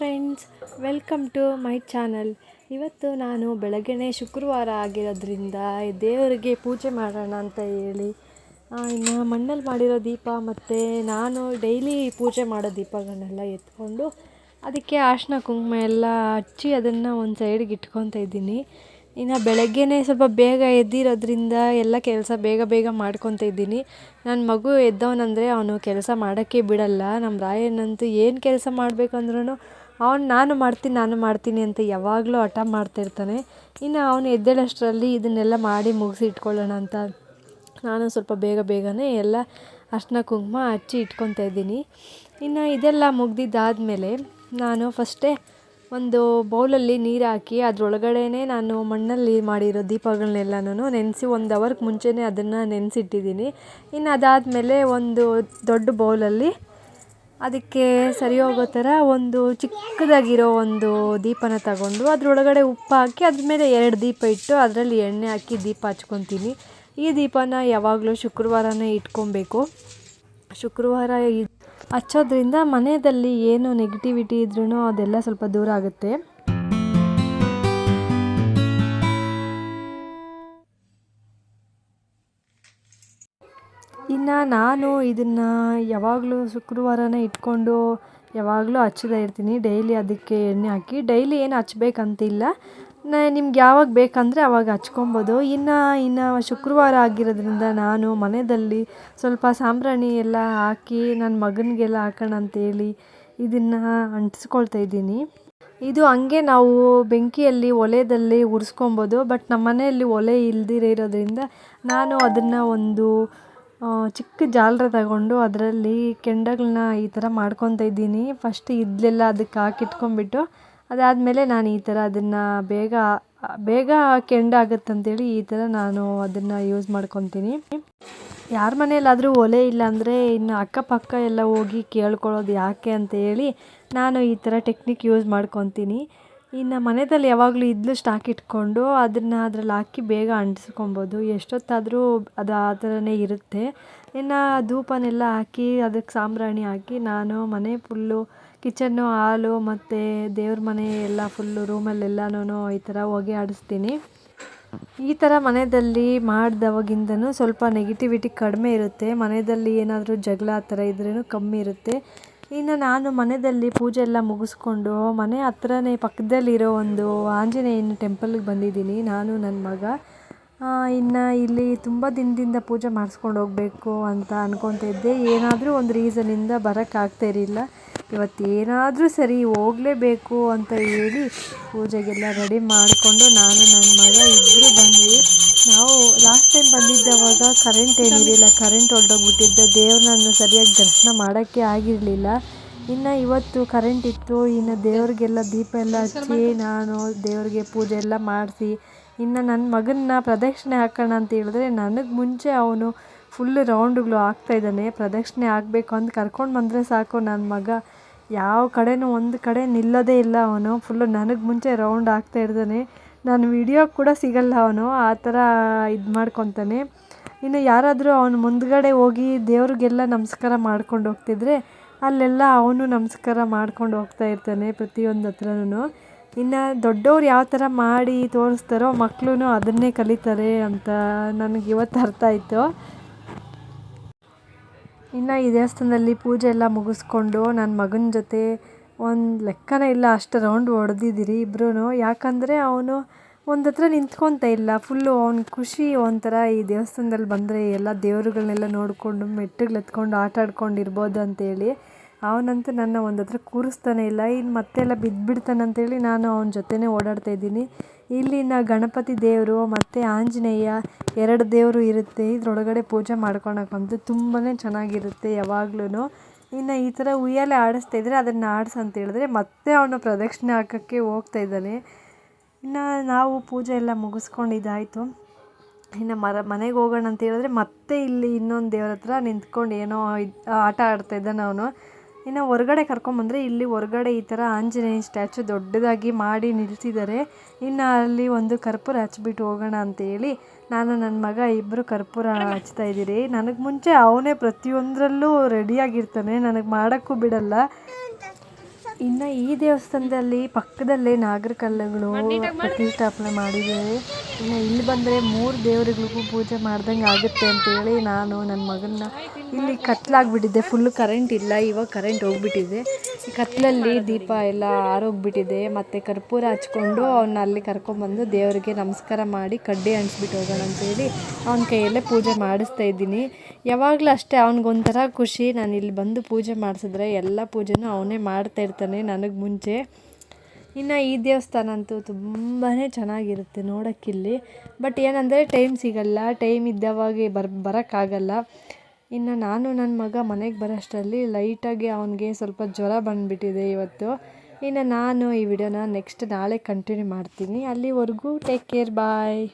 Friends welcome to my channel ಇವತ್ತು ನಾನು ಬೆಳಗ್ಗೆ ಶುಕ್ರವಾರ ಆಗಿರೋದ್ರಿಂದ ದೇವರಿಗೆ ಪೂಜೆ ಮಾಡೋಣ ಅಂತ ಹೇಳಿ ಇನ್ನು ಮಣ್ಣಲ್ಲಿ ಮಾಡಿರೋ ದೀಪ ಮತ್ತು ನಾನು ಡೈಲಿ ಪೂಜೆ ಮಾಡೋ ದೀಪಗಳನ್ನೆಲ್ಲ ಎತ್ಕೊಂಡು ಅದಕ್ಕೆ ಅರಿಶಿನ, ಕುಂಕುಮ ಎಲ್ಲ ಹಚ್ಚಿ ಅದನ್ನು ಒಂದು ಸೈಡಿಗೆ ಇಟ್ಕೊತಾ ಇದ್ದೀನಿ. ಇನ್ನು ಬೆಳಗ್ಗೆನೇ ಸ್ವಲ್ಪ ಬೇಗ ಎದ್ದಿರೋದ್ರಿಂದ ಎಲ್ಲ ಕೆಲಸ ಬೇಗ ಬೇಗ ಮಾಡ್ಕೊತ ಇದ್ದೀನಿ. ನನ್ನ ಮಗು ಎದ್ದವನಂದರೆ ಅವನು ಕೆಲಸ ಮಾಡೋಕ್ಕೆ ಬಿಡಲ್ಲ. ನಮ್ಮ ರಾಯನಂತೂ ಏನು ಕೆಲಸ ಮಾಡಬೇಕಂದ್ರೂ ಅವ್ನು ನಾನು ಮಾಡ್ತೀನಿ ನಾನು ಮಾಡ್ತೀನಿ ಅಂತ ಯಾವಾಗಲೂ ಹಠ ಮಾಡ್ತಿರ್ತಾನೆ ಇನ್ನು ಅವನು ಎದ್ದೇಳಷ್ಟರಲ್ಲಿ ಇದನ್ನೆಲ್ಲ ಮಾಡಿ ಮುಗಿಸಿ ಇಟ್ಕೊಳ್ಳೋಣ ಅಂತ ನಾನು ಸ್ವಲ್ಪ ಬೇಗ ಬೇಗನೆ ಎಲ್ಲ ಅರಿಶ್ಣ ಕುಂಕುಮ ಹಚ್ಚಿ ಇಟ್ಕೊತಾ ಇದ್ದೀನಿ. ಇನ್ನು ಇದೆಲ್ಲ ಮುಗ್ದಿದ್ದಾದಮೇಲೆ ನಾನು ಫಸ್ಟೇ ಒಂದು ಬೌಲಲ್ಲಿ ನೀರು ಹಾಕಿ ಅದರೊಳಗಡೆನೇ ನಾನು ಮಣ್ಣಲ್ಲಿ ಮಾಡಿರೋ ದೀಪಗಳನ್ನೆಲ್ಲನೂ ನೆನೆಸಿ ಒಂದು ಅವರ್ಗೆ ಮುಂಚೆನೇ ಅದನ್ನು ನೆನೆಸಿಟ್ಟಿದ್ದೀನಿ. ಇನ್ನು ಅದಾದಮೇಲೆ ಒಂದು ದೊಡ್ಡ ಬೌಲಲ್ಲಿ ಅದಕ್ಕೆ ಸರಿ ಹೋಗೋ ಥರ ಒಂದು ಚಿಕ್ಕದಾಗಿರೋ ಒಂದು ದೀಪನ ತಗೊಂಡು ಅದರೊಳಗಡೆ ಉಪ್ಪು ಹಾಕಿ ಅದ್ರ ಮೇಲೆ ಎರಡು ದೀಪ ಇಟ್ಟು ಅದರಲ್ಲಿ ಎಣ್ಣೆ ಹಾಕಿ ದೀಪ ಹಚ್ಕೊತೀನಿ. ಈ ದೀಪನ ಯಾವಾಗಲೂ ಶುಕ್ರವಾರನೇ ಇಟ್ಕೊಬೇಕು. ಶುಕ್ರವಾರ ಹಚ್ಚೋದ್ರಿಂದ ಮನೆಯಲ್ಲಿ ಏನು ನೆಗೆಟಿವಿಟಿ ಇದ್ರೂ ಅದೆಲ್ಲ ಸ್ವಲ್ಪ ದೂರ ಆಗುತ್ತೆ. ಇನ್ನು ನಾನು ಇದನ್ನು ಯಾವಾಗಲೂ ಶುಕ್ರವಾರನೇ ಇಟ್ಕೊಂಡು ಯಾವಾಗಲೂ ಹಚ್ಚದೇ ಇರ್ತೀನಿ. ಡೈಲಿ ಅದಕ್ಕೆ ಎಣ್ಣೆ ಹಾಕಿ, ಡೈಲಿ ಏನು ಹಚ್ಬೇಕಂತಿಲ್ಲ. ನಿಮ್ಗೆ ಯಾವಾಗ ಬೇಕಂದರೆ ಆವಾಗ ಹಚ್ಕೊಬೋದು. ಇನ್ನು ಇನ್ನು ಶುಕ್ರವಾರ ಆಗಿರೋದ್ರಿಂದ ನಾನು ಮನೆಯಲ್ಲಿ ಸ್ವಲ್ಪ ಸಾಂಬ್ರಾಣಿ ಎಲ್ಲ ಹಾಕಿ ನನ್ನ ಮಗನಿಗೆಲ್ಲ ಹಾಕೋಣ ಅಂತೇಳಿ ಇದನ್ನು ಅಂಟಿಸ್ಕೊಳ್ತಾ ಇದ್ದೀನಿ. ಇದು ಹಂಗೆ ನಾವು ಬೆಂಕಿಯಲ್ಲಿ ಒಲೆಯಲ್ಲಿ ಉರಿಸ್ಕೊಬೋದು. ಬಟ್ ನಮ್ಮ ಮನೆಯಲ್ಲಿ ಒಲೆ ಇಲ್ದಿರ ಇರೋದ್ರಿಂದ ನಾನು ಅದನ್ನು ಒಂದು ಚಿಕ್ಕ ಜಾಲರ ತಗೊಂಡು ಅದರಲ್ಲಿ ಕೆಂಡಗಳನ್ನ ಈ ಥರ ಮಾಡ್ಕೊತಾ ಇದ್ದೀನಿ. ಫಸ್ಟ್ ಇದ್ಲೆಲ್ಲ ಅದಕ್ಕೆ ಹಾಕಿಟ್ಕೊಂಡ್ಬಿಟ್ಟು ಅದಾದಮೇಲೆ ನಾನು ಈ ಥರ ಅದನ್ನು ಬೇಗ ಬೇಗ ಕೆಂಡ ಆಗುತ್ತಂತೇಳಿ ಈ ಥರ ನಾನು ಅದನ್ನು ಯೂಸ್ ಮಾಡ್ಕೊತೀನಿ. ಯಾರ ಮನೆಯಲ್ಲಾದರೂ ಒಲೆ ಇಲ್ಲ ಅಂದರೆ ಇನ್ನು ಅಕ್ಕಪಕ್ಕ ಎಲ್ಲ ಹೋಗಿ ಕೇಳ್ಕೊಳ್ಳೋದು ಯಾಕೆ ಅಂತ ಹೇಳಿ ನಾನು ಈ ಥರ ಟೆಕ್ನಿಕ್ ಯೂಸ್ ಮಾಡ್ಕೊತೀನಿ. ಇನ್ನು ಮನೆಯಲ್ಲಿ ಯಾವಾಗಲೂ ಇದ್ಲು ಸ್ಟಾಕ್ ಇಟ್ಕೊಂಡು ಅದನ್ನು ಅದ್ರಲ್ಲಿ ಹಾಕಿ ಬೇಗ ಅಂಟಿಸ್ಕೊಬೋದು. ಎಷ್ಟೊತ್ತಾದರೂ ಅದು ಆ ಥರನೇ ಇರುತ್ತೆ. ಇನ್ನು ಧೂಪನೆಲ್ಲ ಹಾಕಿ ಅದಕ್ಕೆ ಸಾಂಬ್ರಾಣಿ ಹಾಕಿ ನಾನು ಮನೆ ಫುಲ್ಲು ಕಿಚನ್ನು ಹಾಲು ಮತ್ತು ದೇವ್ರ ಮನೆ ಎಲ್ಲ ಫುಲ್ಲು ರೂಮಲ್ಲೆಲ್ಲನೂ ಈ ಥರ ಹೊಗೆ ಆಡಿಸ್ತೀನಿ. ಈ ಥರ ಮನೆಯಲ್ಲಿ ಮಾಡಿದವಾಗಿಂದನೂ ಸ್ವಲ್ಪ ನೆಗೆಟಿವಿಟಿ ಕಡಿಮೆ ಇರುತ್ತೆ. ಮನೆಯಲ್ಲಿ ಏನಾದರೂ ಜಗಳ ಆ ಥರ ಇದ್ರೂ ಕಮ್ಮಿ ಇರುತ್ತೆ. ಇನ್ನು ನಾನು ಮನೆಯಲ್ಲಿ ಪೂಜೆ ಎಲ್ಲ ಮುಗಿಸ್ಕೊಂಡು ಮನೆ ಹತ್ರನೇ ಪಕ್ಕದಲ್ಲಿರೋ ಒಂದು ಆಂಜನೇಯನ ಟೆಂಪಲ್ಗೆ ಬಂದಿದ್ದೀನಿ, ನಾನು ನನ್ನ ಮಗ. ಇನ್ನು ಇಲ್ಲಿ ತುಂಬ ದಿನದಿಂದ ಪೂಜೆ ಮಾಡಿಸ್ಕೊಂಡು ಹೋಗಬೇಕು ಅಂತ ಅನ್ಕೊತಾ ಇದ್ದೆ. ಏನಾದರೂ ಒಂದು ರೀಸನಿಂದ ಬರೋಕ್ಕಾಗ್ತಾ ಇರಲಿಲ್ಲ. ಇವತ್ತು ಏನಾದರೂ ಸರಿ ಹೋಗಲೇಬೇಕು ಅಂತ ಹೇಳಿ ಪೂಜೆಗೆಲ್ಲ ರೆಡಿ ಮಾಡಿಕೊಂಡು ನಾನು ನನ್ನ ಮಗ ಇಬ್ಬರು ಬಂದ್ವಿ. ನಾವು ಕರೆಂಟ್ ಏನಿರಲಿಲ್ಲ ಕರೆಂಟ್ ಹೊರಟೋಗ್ಬಿಟ್ಟಿದ್ದ ದೇವ್ರನ್ನ ಸರಿಯಾಗಿ ದರ್ಶನ ಮಾಡೋಕ್ಕೆ ಆಗಿರಲಿಲ್ಲ. ಇನ್ನು ಇವತ್ತು ಕರೆಂಟ್ ಇತ್ತು. ಇನ್ನು ದೇವ್ರಿಗೆಲ್ಲ ದೀಪ ಎಲ್ಲ ಹಚ್ಚಿ ನಾನು ದೇವ್ರಿಗೆ ಪೂಜೆ ಎಲ್ಲ ಮಾಡಿಸಿ ಇನ್ನು ನನ್ನ ಮಗನ್ನ ಪ್ರದಕ್ಷಿಣೆ ಹಾಕೋಣ ಅಂತ ಹೇಳಿದ್ರೆ ನನಗೆ ಮುಂಚೆ ಅವನು ಫುಲ್ ರೌಂಡ್ಗಳು ಆಗ್ತಾಯಿದ್ದಾನೆ ಪ್ರದಕ್ಷಿಣೆ ಆಗಬೇಕು ಅಂತ ಕರ್ಕೊಂಡು ಬಂದರೆ ಸಾಕು. ನನ್ನ ಮಗ ಯಾವ ಕಡೆನೂ ಒಂದು ಕಡೆ ನಿಲ್ಲೋದೇ ಇಲ್ಲ ಅವನು. ಫುಲ್ಲು ನನಗೆ ಮುಂಚೆ ರೌಂಡ್ ಆಗ್ತಾ ಇರ್ತಾನೆ. ನಾನು ವಿಡಿಯೋ ಕೂಡ ಸಿಗಲ್ಲ ಅವನು. ಆ ಥರ ಇದು ಮಾಡ್ಕೊತಾನೆ. ಇನ್ನು ಯಾರಾದರೂ ಅವನು ಮುಂದ್ಗಡೆ ಹೋಗಿ ದೇವ್ರಿಗೆಲ್ಲ ನಮಸ್ಕಾರ ಮಾಡ್ಕೊಂಡು ಹೋಗ್ತಿದ್ರೆ ಅಲ್ಲೆಲ್ಲ ಅವನು ನಮಸ್ಕಾರ ಮಾಡ್ಕೊಂಡು ಹೋಗ್ತಾ ಇರ್ತಾನೆ ಪ್ರತಿಯೊಂದು ಹತ್ರನೂ ಇನ್ನು ದೊಡ್ಡವ್ರು ಯಾವ ಥರ ಮಾಡಿ ತೋರಿಸ್ತಾರೋ ಮಕ್ಕಳು ಅದನ್ನೇ ಕಲಿತಾರೆ ಅಂತ ನನಗೆ ಇವತ್ತು ಅರ್ಥ ಆಯಿತು. ಇನ್ನು ಈ ದೇವಸ್ಥಾನದಲ್ಲಿ ಪೂಜೆ ಎಲ್ಲ ಮುಗಿಸ್ಕೊಂಡು ನನ್ನ ಮಗನ ಜೊತೆ ಒಂದು ಲೆಕ್ಕನೇ ಇಲ್ಲ ಅಷ್ಟು ರೌಂಡ್ ಹೊಡೆದಿದ್ದೀರಿ ಇಬ್ಬರೂ ಯಾಕಂದರೆ ಅವನು ಒಂದು ಹತ್ರ ನಿಂತ್ಕೊತ ಇಲ್ಲ. ಫುಲ್ಲು ಅವ್ನ ಖುಷಿ ಒಂಥರ ಈ ದೇವಸ್ಥಾನದಲ್ಲಿ ಬಂದರೆ ಎಲ್ಲ ದೇವರುಗಳನ್ನೆಲ್ಲ ನೋಡಿಕೊಂಡು ಮೆಟ್ಟಿಲು ಎತ್ಕೊಂಡು ಆಟ ಆಡ್ಕೊಂಡು ಇರ್ಬೋದು ಅಂತೇಳಿ. ಅವನಂತೂ ನನ್ನ ಒಂದು ಹತ್ರ ಕೂರಿಸ್ತಾನೆ ಇಲ್ಲ. ಇನ್ನು ಮತ್ತೆಲ್ಲ ಬಿದ್ದುಬಿಡ್ತಾನೆ ಅಂತೇಳಿ ನಾನು ಅವನ ಜೊತೆನೇ ಓಡಾಡ್ತಾ ಇದ್ದೀನಿ. ಇಲ್ಲಿನ ಗಣಪತಿ ದೇವರು, ಮತ್ತು ಆಂಜನೇಯ ಎರಡು ದೇವರು ಇರುತ್ತೆ. ಇದ್ರೊಳಗಡೆ ಪೂಜೆ ಮಾಡ್ಕೊಳಕ್ಕಂತೂ ತುಂಬಾ ಚೆನ್ನಾಗಿರುತ್ತೆ ಯಾವಾಗ್ಲೂ ಇನ್ನು ಈ ಥರ ಉಯ್ಯಾಲೆ ಆಡಿಸ್ತಾ ಇದ್ದರೆ ಅದನ್ನು ಆಡಿಸ್ ಅಂತ ಹೇಳಿದ್ರೆ ಮತ್ತೆ ಅವನು ಪ್ರದಕ್ಷಿಣೆ ಹಾಕೋಕ್ಕೆ ಹೋಗ್ತಾ ಇದ್ದಾನೆ. ಇನ್ನು ನಾವು ಪೂಜೆ ಎಲ್ಲ ಮುಗಿಸ್ಕೊಂಡು ಇದಾಯಿತು ಇನ್ನು ಮರ, ಮನೆಗೆ ಹೋಗೋಣ ಅಂತ ಹೇಳಿದ್ರೆ ಮತ್ತೆ ಇಲ್ಲಿ ಇನ್ನೊಂದು ದೇವ್ರ ಹತ್ರ ನಿಂತ್ಕೊಂಡು ಏನೋ ಆಟ ಆಡ್ತಾ ಇದ್ದಾನೆ ಅವನು ಇನ್ನು ಹೊರಗಡೆ ಕರ್ಕೊಂಬಂದರೆ ಇಲ್ಲಿ ಹೊರಗಡೆ ಈ ಥರ ಆಂಜನೇಯ ಸ್ಟ್ಯಾಚು ದೊಡ್ಡದಾಗಿ ಮಾಡಿ ನಿಲ್ಲಿಸಿದ್ದಾರೆ ಇನ್ನು ಅಲ್ಲಿ ಒಂದು ಕರ್ಪೂರ ಹಚ್ಬಿಟ್ಟು ಹೋಗೋಣ ಅಂತೇಳಿ ನಾನು ನನ್ನ ಮಗ ಇಬ್ಬರು ಕರ್ಪೂರ ಹಚ್ತಾ ಇದ್ದೀರಿ. ನನಗೆ ಮುಂಚೆ ಅವನೇ ಪ್ರತಿಯೊಂದರಲ್ಲೂ ರೆಡಿಯಾಗಿರ್ತಾನೆ ನನಗೆ ಮಾಡೋಕ್ಕೂ ಬಿಡಲ್ಲ. ಇನ್ನು ಈ ದೇವಸ್ಥಾನದಲ್ಲಿ ಪಕ್ಕದಲ್ಲೇ ನಾಗರ ಕಲ್ಲುಗಳು ಪ್ರತಿಷ್ಠಾಪನೆ ಮಾಡಿದ್ದಾರೆ ಇನ್ನು ಇಲ್ಲಿ ಬಂದರೆ ಮೂರು ದೇವರುಗಳಿಗೂ ಪೂಜೆ ಮಾಡ್ದಂಗೆ ಆಗುತ್ತೆ ಅಂತೇಳಿ ನಾನು ನನ್ನ ಮಗನ್ನ ಇಲ್ಲಿ ಕತ್ಲಾಗ್ಬಿಟ್ಟಿದೆ. ಫುಲ್ಲು ಕರೆಂಟ್ ಇಲ್ಲ, ಇವಾಗ ಕರೆಂಟ್ ಹೋಗ್ಬಿಟ್ಟಿದೆ. ಈ ಕತ್ಲಲ್ಲಿ ದೀಪ ಎಲ್ಲ ಆರೋಗ್ಬಿಟ್ಟಿದೆ. ಮತ್ತು ಕರ್ಪೂರ ಹಚ್ಕೊಂಡು ಅವನ್ನ ಅಲ್ಲಿ ಕರ್ಕೊಂಬಂದು ದೇವರಿಗೆ ನಮಸ್ಕಾರ ಮಾಡಿ ಕಡ್ಡಿ ಅಂಟಿಸ್ಬಿಟ್ಟು ಹೋಗೋಣ ಅಂತೇಳಿ ಅವನ ಕೈಯಲ್ಲೇ ಪೂಜೆ ಮಾಡಿಸ್ತಾ ಇದ್ದೀನಿ. ಯಾವಾಗಲೂ ಅಷ್ಟೇ ಅವ್ನಿಗೊಂಥರ ಖುಷಿ. ನಾನು ಇಲ್ಲಿ ಬಂದು ಪೂಜೆ ಮಾಡಿಸಿದ್ರೆ ಎಲ್ಲ ಪೂಜೆನೂ ಅವನೇ ಮಾಡ್ತಾ ಇರ್ತಾನೆ ನನಗೆ ಮುಂಚೆ. ಇನ್ನು ಈ ದೇವಸ್ಥಾನ ಅಂತೂ ತುಂಬಾ ಚೆನ್ನಾಗಿರುತ್ತೆ ನೋಡೋಕ್ಕಿಲ್ಲಿ. ಬಟ್ ಏನಂದರೆ ಟೈಮ್ ಸಿಗಲ್ಲ ಟೈಮ್ ಇದ್ದವಾಗೆ ಬರ್, ಬರೋಕ್ಕಾಗಲ್ಲ. ಇನ್ನು ನಾನು ನನ್ನ ಮಗ ಮನೆಗೆ ಬರೋಷ್ಟರಲ್ಲಿ ಲೈಟಾಗಿ ಅವನಿಗೆ ಸ್ವಲ್ಪ ಜ್ವರ ಬಂದುಬಿಟ್ಟಿದೆ ಇವತ್ತು. ಇನ್ನು ನಾನು ಈ ವಿಡಿಯೋನ ನೆಕ್ಸ್ಟ್ ನಾಳೆ ಕಂಟಿನ್ಯೂ ಮಾಡ್ತೀನಿ. ಅಲ್ಲಿವರೆಗೂ ಟೇಕ್ ಕೇರ್ ಬಾಯ್